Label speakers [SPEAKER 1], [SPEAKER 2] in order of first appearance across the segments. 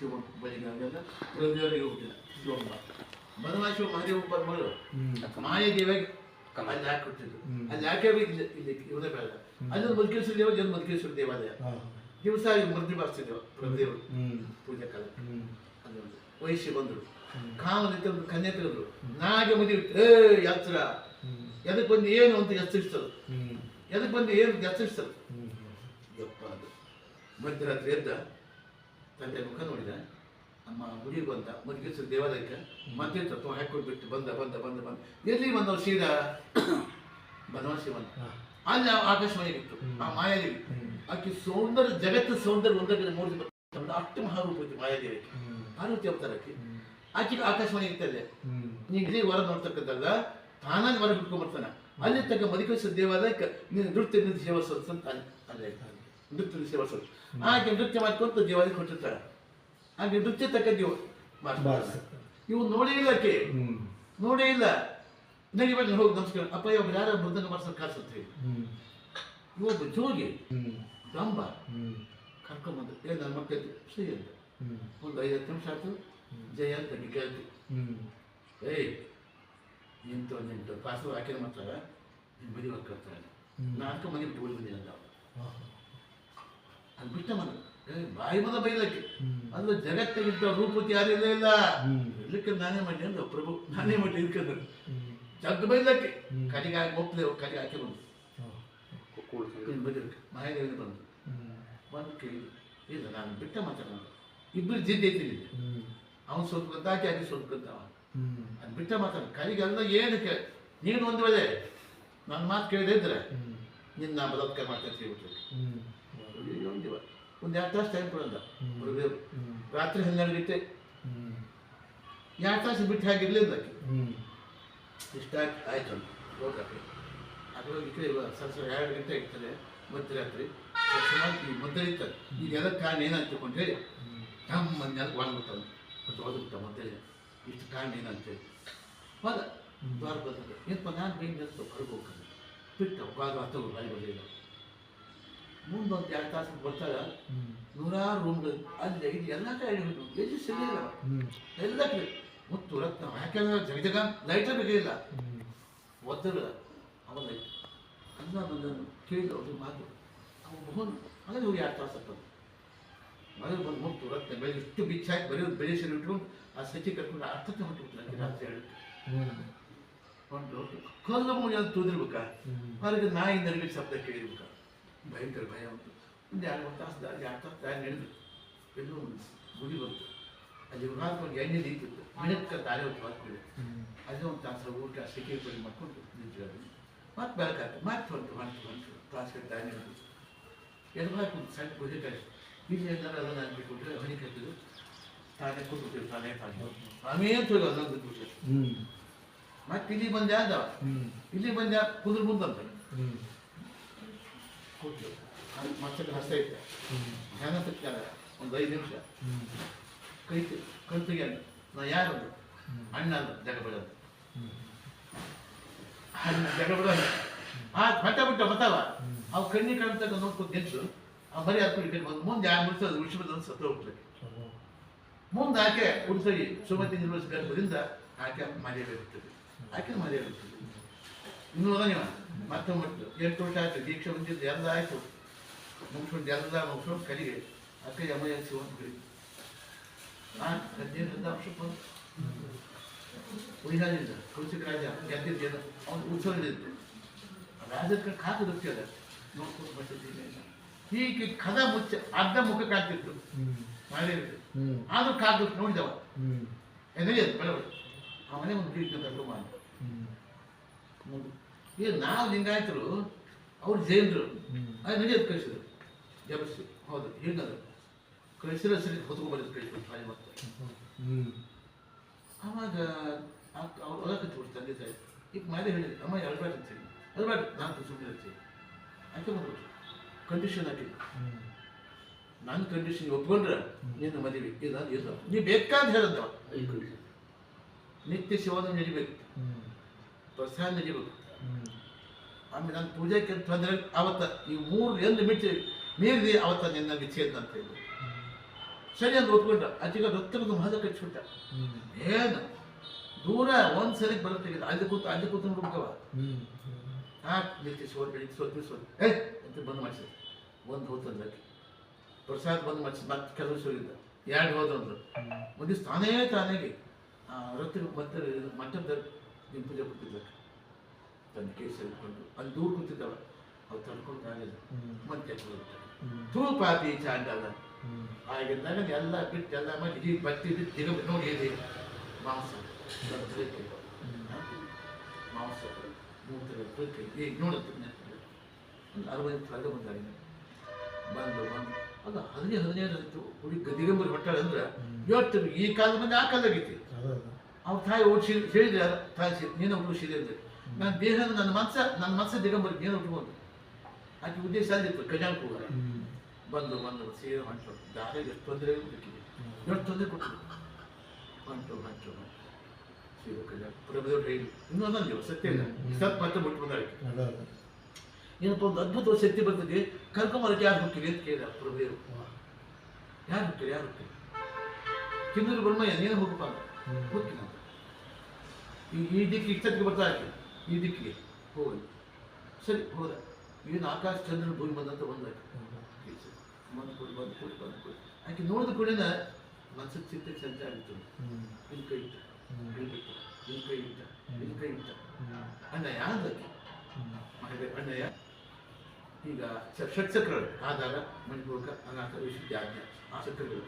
[SPEAKER 1] ಶಿವಮೊಗ್ಗ ಬಳಿಗೆ ಆಗೆಲ್ಲ ಪ್ರತಿಯೊಬ್ಬರಿಗೆ ಹುಟ್ಟಿದ ಶಿವಮೊಗ್ಗ. ಬನವಾಸಿ ಮಹಾದೇವ ಒಬ್ಬರ ಮಗಳು. ಮಾಯಾದೇವಿಯಾಗಿ ಅಲ್ಲಿ ಹಾಕಿ ಹುಟ್ಟಿದ್ದು ಅಲ್ಲಿ ಯಾಕೆ ಇಲ್ಲಿ ಇಲ್ಲಿ ಇವನೇ ಬೇಡ ಅಲ್ಲಿ ಮಲ್ಕೇಶ್ವರ ದೇವ ಜನ ಮಲ್ಕೇಶ್ವರ ದೇವಾಲಯ. ದಿವಸ ಮರ್ದಿ ಬಾರಿಸ್ತಿದ್ದೇವೆ ಪ್ರಭುದೇವರು. ಪೂಜೆ ಕಾಲ. ಅದೊಂದು ವಯಸ್ಸಿ ಬಂದರು. ಕಾಮ ಒಂದು ಕನ್ಯೆ ತೆಗೆದ್ರು. ನಾಗೆ ಮದುವೆ ಏ ಎತ್ತರ ಎದಕ್ಕೆ ಬಂದು ಏನು ಅಂತ ಎಚ್ಚರಿಸ್ತರು. ಎದಕ್ಕೆ ಬಂದು ಏನು ಎಚ್ಚರಿಸ್ತರು. ಯಪ್ಪ ಅದು. ಮಧ್ಯರಾತ್ರಿ ಎದ್ದ ತಂದೆ ಮುಖ ನೋಡಿದ. ನಮ್ಮ ಗುಡಿಗೆ ಬಂದ. ಮುರುಗೇಶ್ವರ ದೇವಾಲಯಕ್ಕೆ ಮತ್ತೆ ತತ್ವ ಹಾಕೊಂಡ್ಬಿಟ್ಟು ಬಂದ ಬಂದ ಬಂದ ಬಂದ. ಎಲ್ಲಿ ಬಂದವ ಸೀದಾ? ಬನವಾಸಿ ಬಂದ. ಅಲ್ಲಿ ಆ ಆಕಾಶವಾಣಿ ಇತ್ತು ಆ ಮಾಯಾದೇವಿ. ಆಕೆ ಸೌಂದರ್ಯ ಜಗತ್ತು ಸೌಂದರ್ಯ ಒಂದಕ್ಕೆ ಮೂರ್ತಿ ದಿನ ಅಷ್ಟು ಮಹಾರೂಪತಿ ಮಾಯಾದೇವಿ ಪಾರ್ವತಿ ಅವತಾರಕ್ಕೆ ಆಕೆಗೆ ಆಕಾಶವಾಣಿ ಇರ್ತದೆ ನೀನು ಇಡೀ ಹೊರ ನೋಡ್ತಕ್ಕಂಥಲ್ಲ ತಾನಾಗಿ ಬಿಟ್ಕೊಂಡ್ಬರ್ತಾನೆ ಬಿಟ್ಕೊಂಡ್ಬರ್ತಾನ ಅಲ್ಲಿ ತಕ್ಕ ಮಧುಕೇಶ್ವರ ದೇವಾಲಯಕ್ಕೆ ನೀನು ನೃತ್ಯ ನಿಂತು ಸೇವಿಸೋದು ಅಂತ ಅಲ್ಲಿ. ನೃತ್ಯ ಸೇವಿಸೋದು ಆಕೆ ನೃತ್ಯ ಮಾಡ್ಕೊಂತ ದೇವರಿಗೆ ಕೊಟ್ಟಿರ್ತಾಳೆ ಹಾಗೆ ನೃತ್ಯ ತಕ್ಕ ದೇವ ಇವು ನೋಡೇ ಇಲ್ಲ ಆಕೆ. ನೋಡೇ ಇಲ್ಲ. ನನಗೆ ಬಂದು ಹೋಗಿ ನಮಸ್ಕಾರ. ಅಪ್ಪ ಇವಾಗ ಯಾರು ಮೃದಂಗ ಮಾಡ್ಸೋದು ಕಾಸುತ್ತೆ ಇವೊಬ್ಬ ಜೋಗಿ ದಂಬ ಕರ್ಕೊಂಬಂದು ಏ ನನ್ನ ಮಕ್ಕಳು ಸರಿ ಅಂತ. ಒಂದು ಐವತ್ತು ನಿಮಿಷ ಆಯ್ತು. ಜಯ ಅಂತ ಕೇಳ್ತು. ಏಯ್ ನಿಂತು ನಿಂತು. ಪಾಸು ಹಾಕಿದ ಮಾಡ್ತಾರ ನಿನ್ನ ಮದುವೆ ಕರ್ತಾನೆ ನಾಲ್ಕು ಮನೆ ಬಿಟ್ಟು ಮನೆ ಬಂದಿಲ್ಲ ಅಂತ ಅಲ್ಲಿ ಬಿಟ್ಟ ಮನ. ಬಾಯಿ ಮದ ಬೈಲಕ್ಕೆ. ಅಂದ್ರೆ ಜಗತ್ತಿಗಿಂತ ರೂಪತಿ ಯಾರಿಲ್ಲ ಇಲ್ಲ ಇರ್ಲಿಕ್ಕೆ ನಾನೇ ಮಾಡಿ ಅಂದ್ರೆ ಪ್ರಭು. ನಾನೇ ಮಾಡಿ ಇರ್ಕಂದ್ರೆ ಜಗ್ ಬೈಲಕ್ಕೆ. ಕಡೆಗೆ ಹಾಕಿ ಒಪ್ಪದೆ ಕಡೆಗೆ ಹಾಕಿ ಬಂದು. ಬದಿರ್ಕ ಬಂದು. ಬಂದು ಕೇಳಿ ಇಲ್ಲ ನಾನು ಬಿಟ್ಟ ಮಾತಾಡೋದು ಇಬ್ಬರು ಜಿದ್ದೆ ಐತಿಲ್ಲ ಅವನು ಸ್ವಲ್ಪ ಗೊತ್ತಾಕಿ ಅದು ಸ್ವಲ್ಪ ಗೊತ್ತವ ಅದು ಬಿಟ್ಟ ಮಾತಾಡ. ಅಲ್ಲ ಏನು ಕೇಳಿ ನೀನು ಒಂದು ವೇಳೆ ನನ್ನ ಮಾತು ಕೇಳಿದ್ರೆ ಇದ್ರೆ ನಿನ್ನ ಬಲತ್ಕಾರ ಮಾಡ್ತಾ ಒಂದಿವ ಒಂದು ಎರಡು ತಾಸು ಟೈಮ್ ಕೊಡಲ್ಲ ಗುರುದೇವ್ರು ರಾತ್ರಿ ಹನ್ನೆರಡು ಗಂಟೆ ಎರಡು ತಾಸು ಬಿಟ್ಟು ಹಾಗಿರ್ಲಿಲ್ಲ ಇಷ್ಟ ಆಯ್ತು ಅಂತ ಹೋಗಕ್ಕೆ ಅದು ಇಕ್ಕೆ ಈ ಕಡೆ ಸರ್ ಸರ್ ಎರಡು ಗಂಟೆ ಇರ್ತದೆ ಮಧ್ಯರಾತ್ರಿ ಈ ಇರ್ತದೆ ಈಗ ಎಲ್ಲ ಕಾರಣ ಏನಂತ ಹೇಳಿ ನಮ್ಮ ನೆಲ ಒಣಗುತ್ತಾನೆ ಮತ್ತು ಓದುತ್ತ ಮಧ್ಯೆ ಇಷ್ಟು ಕಾರಣ ಏನಂತೇಳಿ ಹೋದ ದ್ವಾರ ಬಂದ ಏನಪ್ಪ ನಾನು ಬೇಗ ಹೊರಗೆ ಹೋಗ್ತಾನೆ ಬಿಟ್ಟ ಬಾಗ ಹತ್ತೋದು ಬಾಯಿ ಬರಲಿಲ್ಲ ಮುಂದೊಂದು ಎರಡು ತಾಸು ಬರ್ತಾಗ ನೂರಾರು ರೂಮ್ಗಳು ಅಲ್ಲಿ ಇದು ಎಲ್ಲ ಕಡೆ ಹಿಡಿದು ಎಲ್ಲಿ ಸಿಗಲಿಲ್ಲ ಎಲ್ಲ ಕಡೆ ಮುತ್ತು ರತ್ನ. ಯಾಕೆಂದ್ರೆ ಜಗ ಜಗ ಲೈಟೇ ಬೇಕಿಲ್ಲ ಒದ್ದಲ್ಲ ಅವನ ಲೈಟ್ ಅನ್ನ ಬಂದನು. ಕೇಳಿದ ಅವ್ರಿಗೆ ಮಾತು. ಅವನು ಬಹುನ್ ಹಾಗಾದ್ರೆ ಹೋಗಿ ಎರಡು ತಾಸು ಆಗ್ತದೆ ಮನೇಲಿ ಬಂದು ಮುತ್ತು ರತ್ನ ಬೆಳೆ ಇಷ್ಟು ಬಿಚ್ಚ ಹಾಕಿ ಬರೀ ಬೆಳೆ ಸರಿ ಇಟ್ಕೊಂಡು ಆ ಸಚಿ ಕಟ್ಕೊಂಡು ಅರ್ಥಕ್ಕೆ ಹೊಂಟು ರಾತ್ರಿ ಹೇಳಿ ಹೊಂಟು ಕಲ್ಲು ಅಂತ ತೂದಿರ್ಬೇಕಾ ಅವ್ರಿಗೆ ನಾಯಿ ನರಿಗೆ ಶಬ್ದ ಕೇಳಿರ್ಬೇಕಾ? ಭಯಂಕರ ಭಯ ಉಂಟು. ಒಂದು ಎರಡು ತಾಸು ದಾರಿ ಎರಡು ತಾಸು ದಾರಿ ನಡೆದು ಎಲ್ಲೋ ಒಂದು ಗುಡಿ ಬಂತು. ಅಲ್ಲಿ ಮಹಾತ್ಮಗೆ ಎಣ್ಣೆ ನಿಂತಿತ್ತು ಮಿಣಕ್ಕ ದಾರಿ ಹೊತ್ತು ಹಾಕ್ಬಿಡಿ ಅದೇ ಒಂದು ತಾಸು ಊಟ ಸಿಕ್ಕಿ ಪಡಿ ಮಾಡ್ಕೊಂಡು ನಿಂತಿರೋದು ಮತ್ತೆ ಬೆಳಕಾಯ್ತು ಮತ್ತೆ ಬಂತು ಬಂತು ಬಂತು. ತಾಸು ಕಡೆ ದಾರಿ ನಡೆದು. ಎಡಬಾರ್ದು ಒಂದು ಸಣ್ಣ ಗುಡಿ ಕಳಿಸಿ ಇಲ್ಲಿ ಎಲ್ಲರೂ ಅದನ್ನು ಹಾಕಿಕೊಂಡ್ರೆ ಹೊಣಿ ಕಟ್ಟಿದ್ರು. ತಾನೇ ಕೂತ್ಬಿಟ್ಟಿರು ತಾನೇ ತಾನೇ. ಆಮೇಲೆ ಹೋಗಿ ಅದೊಂದು ಬಿಟ್ಟು ಮತ್ತೆ ಇಲ್ಲಿ ಬಂದ ಅಂದ ಇಲ್ಲಿ ಬಂದ ಕುದುರು ಮುಂದಂತ ಕೂತು ಅದು ಮತ್ತೆ ಹಸ್ತ ಇತ್ತು ಧ್ಯಾನ ಸಿಕ್ಕಾಗ ಒಂದು ಐದು ನಿಮಿಷ. ಕೈ ಕೈ ತೆಗಿಯಲ್ಲ ನಾ ಯಾರು? ಅಣ್ಣ ಅಂದ ಜಗ ಬಿಡೋದು. ಅಣ್ಣ ಜಗ ಬಿಡೋದು. ಆ ಮಟ್ಟ ಬಿಟ್ಟ ಮತ್ತವ ಅವು ಕಣ್ಣಿ ಕಾಣ್ತಕ್ಕ ನೋಡ್ಕೊಂಡು ಗೆದ್ದು, ಆ ಮರಿ ಹಾಕೊಂಡು ಬಂದು ಮುಂದೆ ಯಾರು ಮುಡ್ಸೋದು ಉಳಿಸ್ಬಿಟ್ಟು ಸತ್ತು ಹೋಗ್ಬಿಡ್ಬೇಕು ಮುಂದೆ ಆಕೆ ಉಳಿಸಿ ಸುಮತಿ ನಿರ್ವಹಿಸಬೇಕು ಆಕೆ ಮರೆಯಬೇಕಿರ್ತದೆ ಆಕೆ ಮರೆಯಬೇಕಿರ್ತದೆ ಇನ್ನೂ ನೀವು ಮತ್ತೆ ಮತ್ತು ಎಂಟು ವರ್ಷ ಆಯ್ತು. ದೀಕ್ಷೆ ಬಂದಿದ್ದು ಎಲ್ಲ ಆಯಿತು. ಮುಗಿಸ್ಕೊಂಡು ಎಲ್ಲ ಮುಗಿಸ್ಕೊಂಡು ಕಡೆಗೆ ಅಕ್ಕ ಎಮರ್ಜೆನ್ಸಿ ಒಂದು ಕಡೆ ಆ ಹದಿನೈದರಿಂದ ವರ್ಷ ಬಂದು ಉಳಿದಾಗಿದ್ದ ಕೌಶಿಕ ರಾಜ ಗೆದ್ದಿದ್ದೇನು ಅವನು ಉತ್ಸವದಲ್ಲಿದ್ದು ರಾಜಕ್ಕೆ ಕಾದು ಗೊತ್ತಿಲ್ಲ ನೋಡ್ಕೊಂಡು ಬರ್ತಿದ್ದೀನಿ ಹೀಗೆ ಕದ ಮುಚ್ಚ ಅರ್ಧ ಮುಖ ಕಾದಿತ್ತು ಮಳೆ ಆದರೂ ಕಾದು ನೋಡಿದವ. ಎದುರಿಯದು ಬೆಳವಳು ಆ ಮನೆ ಒಂದು ಬೀಟ್ ಕರ್ಕೊಂಡು ಮಾಡಿ ಈಗ ನಾವು ಲಿಂಗಾಯತರು ಅವ್ರು ಜೈನರು. ಅದು ನಡೆಯೋದು ಕಳಿಸಿದ್ರು? ಜಬರ್ಸಿ ಹೌದು. ಹಿಂಗದು ಕಳಿಸಿರೋ ಸರಿ ಹೊತ್ಕೊಂಡ್ಬರೋದು ಕಳಿಸಿದ್ರು. ತಾಯಿ ಮತ್ತೆ ಆವಾಗ ಅವ್ರು ಹೊಲ ಕಚ್ಚಿಬಿಟ್ಟು ತಂದೆ ತಾಯಿ. ಈಗ ಮೇಲೆ ಹೇಳಿದ್ರು ಅಮ್ಮ ಅಳ್ಬೇಡ ಅಂತ ಹೇಳಿ. ಅಳ್ಬೇಡ ನಾನು ಸುಮ್ಮನೆ ಇರ್ತೀನಿ ಅಂತ ಬಂದ್ಬಿಟ್ಟು ಕಂಡೀಷನ್ ಹಾಕಿದ್ರು. ನನ್ನ ಕಂಡೀಷನ್ ಒಪ್ಕೊಂಡ್ರೆ ನಿನ್ನ ಮದುವೆ. ಇಲ್ಲ ಇಲ್ಲ ನೀ ಬೇಕಾದ ಹೇಳಂತವ ನಿತ್ಯ ಶಿವನ ನಡಿಬೇಕು. ಪ್ರಸಾದ ನಡಿಬೇಕು. ಆಮೇಲೆ ನಾನು ಪೂಜೆಗೆ ತೊಂದರೆ ಅವತ್ತ ಈ ಮೂರು ಎಂದು ಮಿಟ್ಟಿ ಮೀರಿದೆ ಅವತ್ತ ನಿನ್ನ ವಿಚ್ಛೇದನ ಅಂತ ಹೇಳಿ. ಸರಿ ಅಂತ ಒಪ್ಕೊಂಡ ಅಜ್ಜಿಗೆ ರೊತ್ತರದ ಮಹದ ಕಚ್ಚಿಬಿಟ್ಟ ಏನು? ದೂರ ಒಂದು ಸರಿ ಬರುತ್ತೆ ಅಲ್ಲಿ ಕೂತು ಅಲ್ಲಿ ಕೂತು ಹುಡುಕವ ಹಾಕ್ ನಿಲ್ತಿ ಸೋಲ್ ಬೆಳಿಗ್ಗೆ ಸೋಲ್ ಸೋಲ್ ಏ ಅಂತ ಬಂದ್ ಮಾಡಿಸಿ ಒಂದು ಹೋತಂದ್ರಕ್ಕೆ ಪ್ರಸಾದ್ ಬಂದ್ ಮಾಡಿಸಿ ಮತ್ತೆ ಕೆಲವು ಸೋಲಿದ್ದ ಎರಡು ಹೋದ್ರು ಅಂದ್ರು ಒಂದು ತಾನೇ ತಾನೇ ಆ ರೊತ್ತಿಗೆ ಮತ್ತೆ ಮಂಟಪದ ನಿಮ್ಮ ಪೂಜೆ ಕೂತಿದ್ದಕ್ಕೆ ತನ್ನ ಕೇಸ್ ಹಿಡ್ಕೊಂಡು ಅಲ್ಲಿ ದೂರ ಕೂತಿದ್ದವ. ಅವ್ರು ತಡ್ಕೊಂಡು ಆಗಿಲ್ಲ ಮತ್ತೆ ಧೂಪಾತಿ ಚಾಂಡಲ್ಲ ಆಗಿದ್ದಾಗ ಎಲ್ಲ ಬಿಟ್ಟು ಎಲ್ಲ ಮಾಡಿ ಬಟ್ಟೆ ಬಿಟ್ಟು ದಿಗ ನೋಡಿ ಇದೆ ಮಾಂಸ. ಮಾಂಸ. ಮೂತ್ರ ಈಗ ನೋಡುತ್ತೆ ಒಂದು ಅರವತ್ತು ಫಲ ಬಂದಾಗಿದೆ ಬಂದು ಬಂದು. ಅದು ಹದಿನೈದು ಹದಿನೈದು ಇತ್ತು ಹುಡುಗಿ ಗದಿಗಂಬರಿ ಹೊಟ್ಟಾಳೆ ಅಂದ್ರೆ ಇವತ್ತು ಈ ಕಾಲದ ಮಂದಿ ಆ ಕಾಲದಾಗೈತಿ ಅವ್ರ ತಾಯಿ ಓಡಿಸಿ ಹೇಳಿದ್ರೆ ತಾಯಿ ನೀನು ಉಳಿಸಿದೆ ಅಂದ್ರೆ ನನ್ನ ದೇಹ ನನ್ನ ಮನಸ್ಸ ನನ್ನ ಮನಸ್ಸ ದಿಗಂಬರಿ ಏನು ಉಟ್ಕೊಂಡು ಆಕೆ ಉದ್ದೇಶ ಅಲ್ಲಿತ್ತು ಕಜಾನ್ ಕೂಡ ಬಂದು ಬಂದು ಸೀರೆ ಹೊಂಟು ದಾರಿಗೆ ಎಷ್ಟು ತೊಂದರೆ ಬೇಕಿದೆ ಎಷ್ಟು ತೊಂದರೆ ಕೊಟ್ಟರು. ಹೊಂಟು ಹೊಂಟು ಹೊಂಟು ಸೀರೆ ಕಜಾನ್ ಪ್ರಭುದೇವ್ರು ಹೇಳಿ. ಇನ್ನೊಂದೊಂದು ಸತ್ಯ ಇಲ್ಲ. ಸತ್ ಮತ್ತೆ ಬಿಟ್ಟು ಅದ ಏನಪ್ಪ ಒಂದು ಅದ್ಭುತ ಶಕ್ತಿ ಬರ್ತದೆ ಕರ್ಕೊಂಬರಕ್ಕೆ ಯಾರು ಹೋಗ್ತೀರಿ ಅಂತ ಕೇಳಿದ ಪ್ರಭುದೇವರು. ಯಾರು ಹೋಗ್ತೀರಿ ಯಾರು ಹೋಗ್ತೀರಿ ಕಿನ್ನೂರು ಬ್ರಹ್ಮಯ್ಯ ನೀನು ಹೋಗಪ್ಪ ಅಂತ. ಹೋಗ್ತೀನಿ ಈ ದಿಕ್ಕಿಗೆ ಇಷ್ಟಕ್ಕೆ ಬರ್ತಾ ಇರ್ತೀನಿ ಈ ದಿಕ್ಕಿಗೆ ಹೋಗಲಿ ಸರಿ ಹೋದ. ಏನು ಆಕಾಶ ಚಂದ್ರ ಭೂಮಿ ಬಂದಂತ ಬಂದಾಯ್ತು ಬಂದು ಕೊಡಿ ಬಂದು ಕೊಡಿ ಬಂದು ಕೊಡಿ. ಆಕೆ ನೋಡಿದ ಕೂಡಲೇ ಮನಸ್ಸಿಗೆ ಚಿಂತೆ ಚಂತೆ ಆಗಿತ್ತು. ಇಲ್ಲಿ ಕೈ ಇಟ್ಟ ಇಲ್ಲಿ ಬಿಟ್ಟ ಇಲ್ಲಿ ಕೈ ಇಟ್ಟ ಇಲ್ಲಿ ಕೈ ಇಟ್ಟ ಅಣ್ಣಯ್ಯ ಅಂದಕ್ಕೆ ಮಾಡಿದೆ ಅಣ್ಣಯ್ಯ ಈಗ ಷಟ್ಚಕ್ರಗಳು. ಆಧಾರ ಮಣಿಪೂರ್ಕ ಅನಾಥ ವಿಶುದ್ಧ ಆಜ್ಞೆ ಆ ಚಕ್ರಗಳು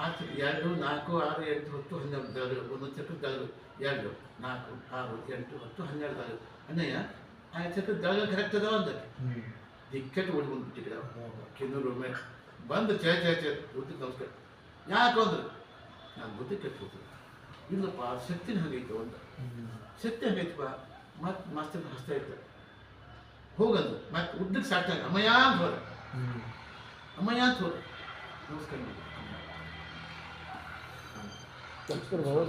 [SPEAKER 1] ಆ ಚಕ್ರ ಎರಡು ನಾಲ್ಕು ಆರು ಎಂಟು ಹತ್ತು ಹನ್ನೆರಡು ದಳಗಳು ಒಂದು ಚಕ್ರ ದಳಗಳು ಎರಡು ನಾಲ್ಕು ಆರು ಎಂಟು ಹತ್ತು ಹನ್ನೆರಡು ದಳಗಳು ಅನ್ನಯ್ಯ ಆ ಚಕ್ರ ದಳಗಳು ಕರೆಕ್ಟ್ ಅದಾವ ಅಂದಕ್ಕೆ ದಿಕ್ಕಟ್ಟು ಓಡಿ ಬಂದು ಬಿಟ್ಟಿದ್ರೆ ಕಿನ್ನೂರು ಒಮ್ಮೆ ಬಂದು ಚೇ ಚೇ ಚೇ ಬುದ್ಧಿ ನಮಸ್ಕಾರ ಯಾಕೆ ಅಂದ್ರು? ನಾನು ಬುದ್ಧಿ ಕೆಟ್ಟು ಇಲ್ಲಪ್ಪ ಶಕ್ತಿನ ಹಂಗೈತೆ ಒಂದು ಶಕ್ತಿ ಹಂಗೈತಪ್ಪ ಮತ್ತೆ ಮಾಸ್ತರ್ ಹಸ್ತಾ ಇರ್ತಾರೆ ಹೋಗಂದು ಮತ್ತೆ ಉದ್ದಕ್ಕೆ ಸಾಕ್ತಾಗ ಅಮಯ ಅಂತ ಹೋದ. ಅಮಯ ಅಂತ ಹೋದ. ನಮಸ್ಕಾರ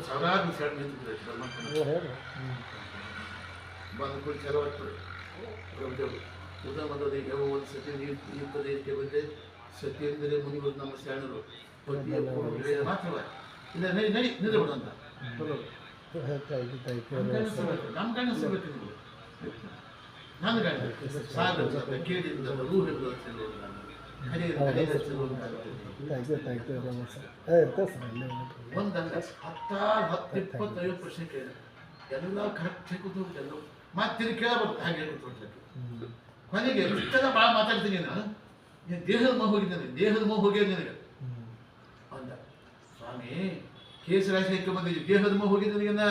[SPEAKER 1] ಸಾವಿರಾರು ಸೈಡ್ ನಿಂತಿದ್ರೆ ಬಂದು ಮಾಡೋದು ಈಗ ಒಂದು ಸತಿ ನೀರು ನೀರು ಪ್ರದೇಶಕ್ಕೆ ಬಂದೆ ಮುನಿಗಳು ನಮ್ಮ ಹೇಳಿದ ಇಲ್ಲ ನಡಿ ನಡಿ ನಿಂದ್ರಬಿಡು ಅಂತ. ನಮ್ಮ ಗಂಡ. ಸಾಗರ ಒಂದಲ್ಲ ಹತ್ತಾರು ಹತ್ತು ಎಲ್ಲ ಮತ್ತೆ ಹಾಗೆ ಕೊನೆಗೆ ಇಷ್ಟೆಲ್ಲ ಭಾಳ ಮಾತಾಡ್ತೀನಿ ನಾನು ದೇಹದ ಮೋಹ ದೇಹದ ಮೋಹ ಹೋಗ್ಯದ ನಿನಗೆ ಅಂದ ಸ್ವಾಮಿ ಹಾಕಿ ಬಂದಿರಿ ದೇಹದ ಮೋಹ ಹೋಗಿದ್ದ ನಿನಗನ್ನ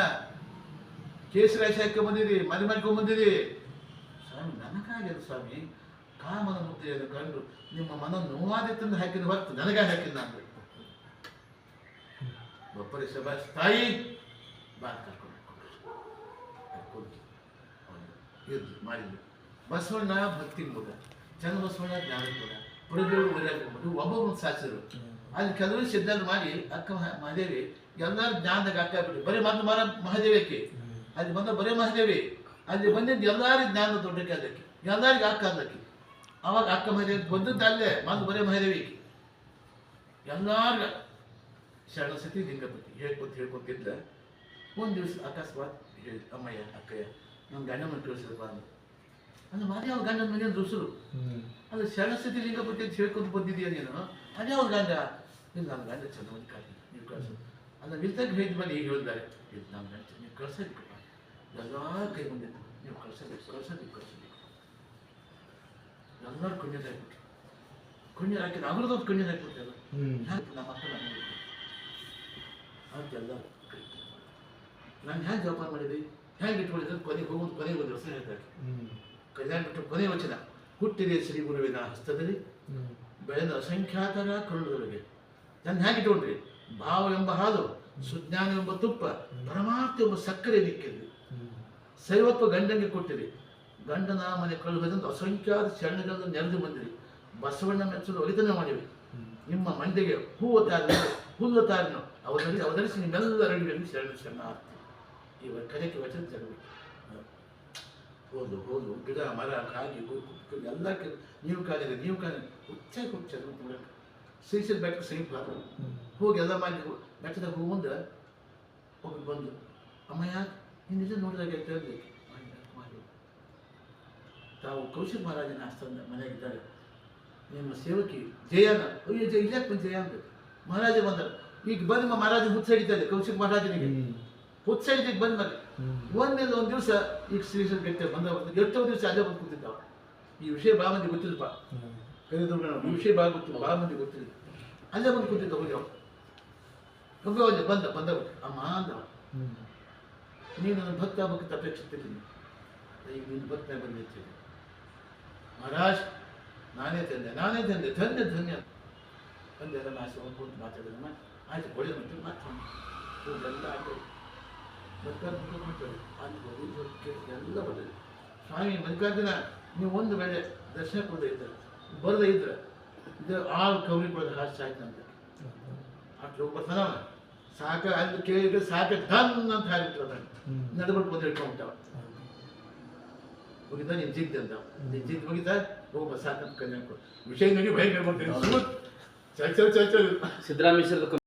[SPEAKER 1] ಕೇಸರಾಶಿ ಹಾಕಿ ಬಂದಿರಿ ಮನೆ ಸ್ವಾಮಿ ನನಗಾಗ್ಯದ ಸ್ವಾಮಿ. ಕಾಮನ ಮುದ್ದೆಯನ್ನು ಕಂಡು ನಿಮ್ಮ ಮನ ನೋವಾದಿತ್ತಂದು ಹಾಕಿದ ಹೊತ್ತು ನನಗೆ ಹಾಕಿದ್ದ ನಾನು. ಬಪ್ಪರೆ ಶಬಾಷ್ ತಾಯಿ ಬಾ ಕರ್ಕೊಂಡು ಮಾಡಿದ್ರು ಬಸವಣ್ಣ ಭಕ್ತಿ ಮೂಲ, ಚಂದ ಬಸವಣ್ಣ ಜ್ಞಾನ ಮೂಲ ಪ್ರಜೆಗಳು ವೈರಾಗ್ಯ ಒಬ್ಬೊಬ್ಬರು ಸಾಚಿದ್ರು ಅಲ್ಲಿ ಕೆಲವರು ಸಿದ್ಧಾಂತ ಮಾಡಿ, ಅಕ್ಕ ಮಹಾ- ಮಹಾದೇವಿ, ಎಲ್ಲರೂ ಜ್ಞಾನದಾಗ ಅಕ್ಕ ಬಿಟ್ಟು ಬರೀ ಮತ್ತೆ ಮರ ಮಹಾದೇವಿಕೆ ಅಲ್ಲಿ ಬಂದ ಬರೀ ಮಹಾದೇವಿ. ಅಲ್ಲಿ ಬಂದಿದ್ದು ಎಲ್ಲಾರು ಜ್ಞಾನ ದೊಡ್ಡಕ್ಕೆ ಅದಕ್ಕೆ ಎಲ್ಲರಿಗೆ ಅಕ್ಕ ಅದಕ್ಕೆ ಅವಾಗ ಅಕ್ಕ ಮಹಾದೇವಿ ಬಂದದ್ದು ಅಲ್ಲೇ ಬಂದು ಬರೇ ಮಹಾದೇವಿ ಎಲ್ಲಾರ್ಗ ಶರಣ ಸತಿ ಲಿಂಗಪತಿ ಹೇಳ್ಕೊತ ಹೇಳ್ಕೊತಿದ್ದ ಒಂದು ದಿವಸ ಅಕಸ್ಮಾತ್ ಹೇಳಿ ಅಮ್ಮಯ್ಯ ಅಕ್ಕಯ್ಯ ನಮ್ಮ ಗಂಡನ ಕಳಿಸಿದಪ್ಪ ಅಂದ ಅಂದ್ರೆ. ಮಾದೇ ಅವ್ರ ಗಂಡನ ಮನೆ ದುಸರು ಅದು ಲಿಂಗ ಲಿಂಗಪತಿ ಅಂತ ಹೇಳ್ಕೊಂತ ಬಂದಿದೀಯ ನೀನು? ಅದೇ ಅವ್ರ ಗಂಡ. ಇದು ನಮ್ಮ ಗಂಡ ಚಂದ್ರಮಣಿ ಕಾಲಿ ನೀವು ಕಳ್ಸು. ಅಲ್ಲ ನಿಲ್ತಾಗ ಭೇಟಿ ಮಾಡಿ ಈಗ ಹೇಳಿದ್ದಾರೆ ಇದು ನಮ್ಮ ಗಂಡ ನೀವು ಕಳ್ಸೋದಿಕ್ಕಪ್ಪ. ಎಲ್ಲ ಕೈ ಬಂದಿತ್ತು ನೀವು ಕಳ್ಸೋದಿಕ್ಕೆ ಕಳ್ಸೋದಿಕ್ಕೆ ಕಳ್ಸೋದಿಕ್ಕೆ ಎಲ್ಲರೂ ಕುಣ್ಯ ಹಾಕಿದ ಅವ್ರದ್ದು ಕುಣ್ಯದ ಹಾಕ್ಬಿಟ್ಟಲ್ಲ ಹ್ಯಾಂಗೆ ನಮ್ಮ ಮಕ್ಕಳು ಅದೆಲ್ಲ ನಾನು ಹ್ಯಾಂಗೆ ಜೋಪಾನ ಮಾಡಿದ್ವಿ ಹ್ಯಾಂಗೆ ಇಟ್ಕೊಂಡಿದ್ರು ಕೊನೆಗೆ ಹೋಗೋದು ಕೊನೆಗೆ ಒಂದು ವರ್ಷ ಹೇಳ್ತಾರೆ ಕಲ್ಯಾಣ ಬಿಟ್ಟು ಕೊನೆ ವಚನ. ಹುಟ್ಟಿದೆ ಶ್ರೀ ಗುರುವಿನ ಹಸ್ತದಲ್ಲಿ. ಬೆಳೆದ ಅಸಂಖ್ಯಾತರ ಕರುಣದೊಳಗೆ ನನ್ನ ಹೇಗೆ ಇಟ್ಕೊಂಡ್ರಿ? ಭಾವ ಎಂಬ ಹಾಲು ಸುಜ್ಞಾನ ಎಂಬ ತುಪ್ಪ ಪರಮಾರ್ಥ ಎಂಬ ಸಕ್ಕರೆ ನಿಕ್ಕಿದ್ವಿ ಸೈವಪ್ಪ ಗಂಡನಿಗೆ ಕೊಟ್ಟಿರಿ. ಗಂಡನ ಮನೆ ಕಳುವುದಂತ ಅಸಂಖ್ಯಾತ ಶರಣಗಳನ್ನು ನೆರೆದು ಬಂದಿರಿ. ಬಸವಣ್ಣ ಮೆಚ್ಚಲು ಒಲಿತನ ಮಾಡಿವೆ ನಿಮ್ಮ ಮಂಡಿಗೆ ಹೂವು ತಾರಿನ, ಹುಲ್ಲು ತಾರಿನ ಅವಧರಿಸಿ ಅವಧರಿಸಿ ನಿಮ್ಮೆಲ್ಲರಡಿಗಳಲ್ಲಿ ಶರಣ ಶರಣ ಇವ ಕರೆಕ್ಕೆ ವಚನ ತರಬೇಕು ಹೋದು ಹೋದು, ಗಿಡ, ಮರ, ಕಾಗಿ ಎಲ್ಲ ನೀವು ಕಾಲಿದೆ ನೀವು ಕಾಲಿ ಹುಚ್ಚಾಗಿ ಸಿಹಿ ಶ್ರೀಶೈಲ ಬೆಟ್ಟಕ್ಕೆ ಸಮೀಪ ಹೋಗಿ ಎಲ್ಲ ಮಾಡಿ ಬೆಟ್ಟದಾಗ ಹೋಗಿ ಮುಂದೆ ಒಬ್ಬರು ಬಂದು, ಅಮ್ಮಯ್ಯ, ನಿನ್ನ ನೋಡಿದಾಗ ಮಾಡಿ ತಾವು ಕೌಶಿಕ್ ಮಹಾರಾಜನ ಆಸ್ಥಾನ ಮನೆಯಾಗಿದ್ದಾರೆ ನಿಮ್ಮ ಸೇವಕಿ ಜಯನ ಅಯ್ಯೋ ಜಯ ಇಲ್ಲ ಬಂದು ಜಯ ಅಂದ್ರೆ? ಮಹಾರಾಜ ಬಂದರು. ಈಗ ಬಂದು ಮಹಾರಾಜ ಹುಚ್ಚಡಿದ್ದಾರೆ ಕೌಶಿಕ್ ಮಹಾರಾಜನಿಗೆ. ಹುಚ್ಚಡಿಗೆ ಬಂದ ಮೇಲೆ ಒಂದಿಲ್ಲ ಒಂದು ದಿವಸ ಈಗ ಶ್ರೀಶೈಲ ಗಟ್ಟೆ ಬಂದ ಎಷ್ಟೋ ದಿವಸ ಅಲ್ಲೇ ಬಂದು ಕೂತಿದ್ದಾವ. ಈ ವಿಷಯ ಭಾಳ ಮಂದಿ ಗೊತ್ತಿಲ್ಲಪ್ಪ. ಕರೆದ್ರು ಈ ವಿಷಯ ಭಾಳ ಗೊತ್ತಿಲ್ಲ ಭಾಳ ಮಂದಿ ಗೊತ್ತಿಲ್ಲ. ಅಲ್ಲೇ ಬಂದು ಕೂತಿದ್ದ ಹೋಗಿ ಅವ ಹೋಗಿ ಅಲ್ಲಿ ಬಂದ ಬಂದ ಅಮ್ಮ ಅಂದ ನೀನು ನನ್ನ ಭಕ್ತ ಭಕ್ತ ಅಪೇಕ್ಷಿಸ್ತಿದ್ದೀನಿ ಈಗ ನೀನು ಭಕ್ತ ಬಂದಿರ್ತೀನಿ ಮಹಾರಾಜ್ ನಾನೇ ತಂದೆ ನಾನೇ ತಂದೆ ಧನ್ಯ ಧನ್ಯ ತಂದೆ ಎಲ್ಲ ಒಂದು ಹೋಗ್ಕೊಂಡು ಮಾತಾಡಿದಮ್ಮ ಆಯ್ತು ಒಳ್ಳೆ ಮತ್ತೆ ಮಾತಾಡಿ. ಎಲ್ಲ ಆಯ್ತು ಹೋಗಿ ಕೇಳಿ ಎಲ್ಲ ಬರ್ತದೆ ಸ್ವಾಮಿ ಮಲ್ಲಿಕಾರ್ಜುನ ನೀವು ಒಂದು ವೇಳೆ ದರ್ಶನ ಕೊಡದೆ ಇದ್ದರೆ ಬರದೇ ಇದ್ರೆ ಇದು ಆರು ಕವಿ ಕೊಡೋದು ಹಾಸ್ಯ ಆಯ್ತು ಅಂತ ಅಷ್ಟು ಬರ್ತಾನ ಸಾಕ ಅಲ್ಲಿ ಕೇಳಿದ್ರೆ ಸಾಕ ಧನ್ ಅಂತ ಹಾರಿಬಿಟ್ರೆ ನಡ್ಬಿಟ್ಟು ಬಂದು ಹಿಡ್ಕೊಂಡ್ಬಿಟ್ಟಾವ. ಹೋಗಿದ್ದ ನೀನು ಜಿದ್ದೆ ಅಂತ. ನೀನು ಜಿದ್ದು ಹೋಗಿದ್ದ ಹೋಗ ಸಾಕಂತ ವಿಷಯದಲ್ಲಿ ವಿಷಯ ನೋಡಿ ಭಯ ಕೇಳ್ಕೊಡ್ತೀನಿ ಚಲ್ ಚಲ್ ಚಲ್ ಚಲ್.
[SPEAKER 2] ಸಿದ್ದರಾಮೇಶ್ವರದ